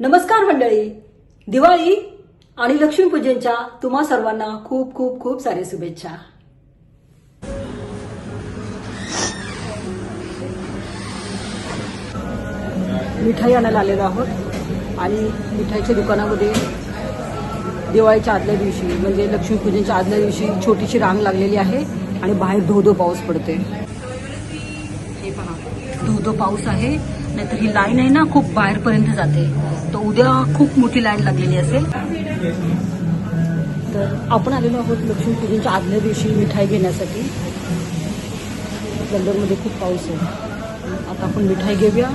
नमस्कार मंडळी. दिवाळी आणि लक्ष्मीपूजनच्या तुम्हा सर्वांना खूप खूप खूप सारे शुभेच्छा. मिठाई आणायला आलेलो आहोत आणि मिठाईच्या दुकानामध्ये दिवाळीच्या आदल्या दिवशी म्हणजे लक्ष्मीपूजनच्या आदल्या दिवशी छोटीशी रांग लागलेली आहे आणि बाहेर धो धो पाऊस पडते हे पहा. धो पाऊस आहे नाहीतर ही लाईन आहे ना खूप बाहेरपर्यंत जाते. तर उद्या खूप मोठी लाईन लागलेली असेल. तर आपण आलेलो आहोत लक्ष्मीपूजनच्या आदल्या दिवशी मिठाई घेण्यासाठी. लंडनमध्ये खूप पाऊस आहे. आता आपण मिठाई घेऊया.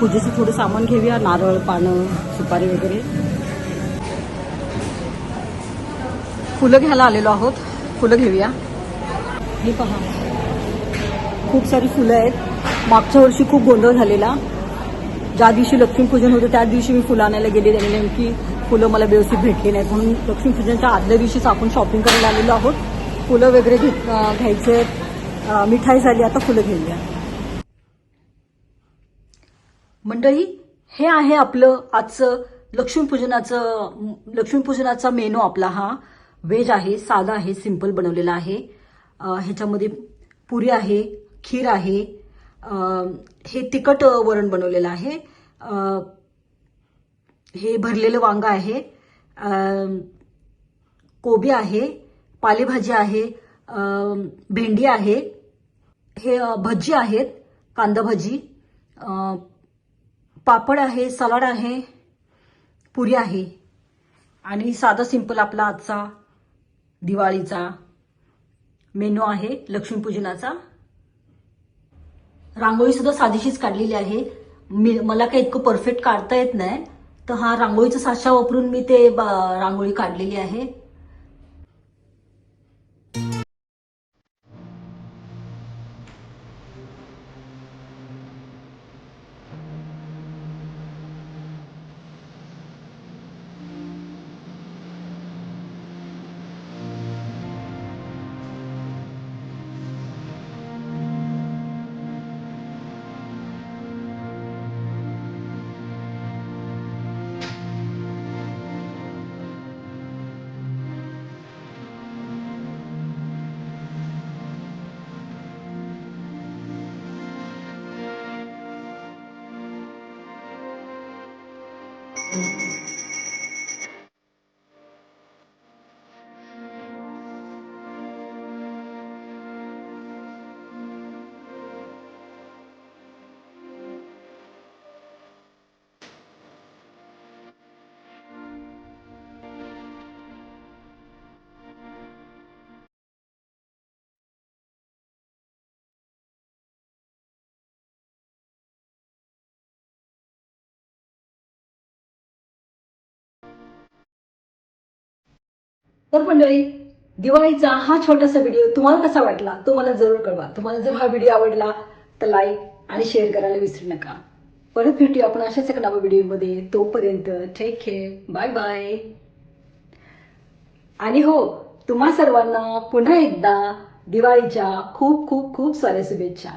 पूजेचं थोडं सामान घेऊया. नारळ पानं सुपारी वगैरे. फुलं घ्यायला आलेलो आहोत. फुलं घेऊया. हे पहा. खूप सारी फुलं आहेत. मागच्या वर्षी खूप गोंधळ झालेला. ज्या दिवशी लक्ष्मीपूजन होतं त्या दिवशी मी फुलं आणायला गेले आणि नेमकी फुलं मला व्यवस्थित भेटली नाहीत. म्हणून लक्ष्मीपूजनच्या आदल्या दिवशीच आपण शॉपिंग करायला आलेलो आहोत. फुलं वगैरे घेत घ्यायचे मिठाई झाली आता फुलं घेऊया. मंडळी हे आहे आपलं आजचं लक्ष्मीपूजनाचं लक्ष्मीपूजनाचा मेनू आपला हा. व्हेज आहे साधा आहे सिंपल बनवलेला आहे. ह्याच्यामध्ये पुरी आहे खीर आहे. हे तिखट वरण बनवलेलं आहे. हे भरलेलं वांग आहे. कोबी आहे पालेभाजी आहे भेंडी आहे. हे भजी आहेत कांदा भजी. पापड आहे सलाड आहे पुरी आहे. आणि साधा सिंपल आपला आजचा दिवाळीचा मेनू आहे लक्ष्मीपूजनाचा. रांगोळी सुद्धा साधीशीच काढलेली आहे. मी मला काही इतकं परफेक्ट काढता येत नाही. तर हा रांगोळीचा साचा वापरून मी ते ब- रांगोळी काढलेली आहे. तर मंडळी दिवाळीचा हा छोटासा व्हिडिओ तुम्हाला कसा वाटला तो मला जरूर कळवा. तुम्हाला जर हा व्हिडिओ आवडला तर लाईक आणि शेअर करायला विसरू नका. परत भेटूया आपण अशाच एका नवा व्हिडिओमध्ये तोपर्यंत टेक केअर बाय बाय आणि हो तुम्हा सर्वांना पुन्हा एकदा दिवाळीच्या खूप खूप खूप साऱ्या शुभेच्छा.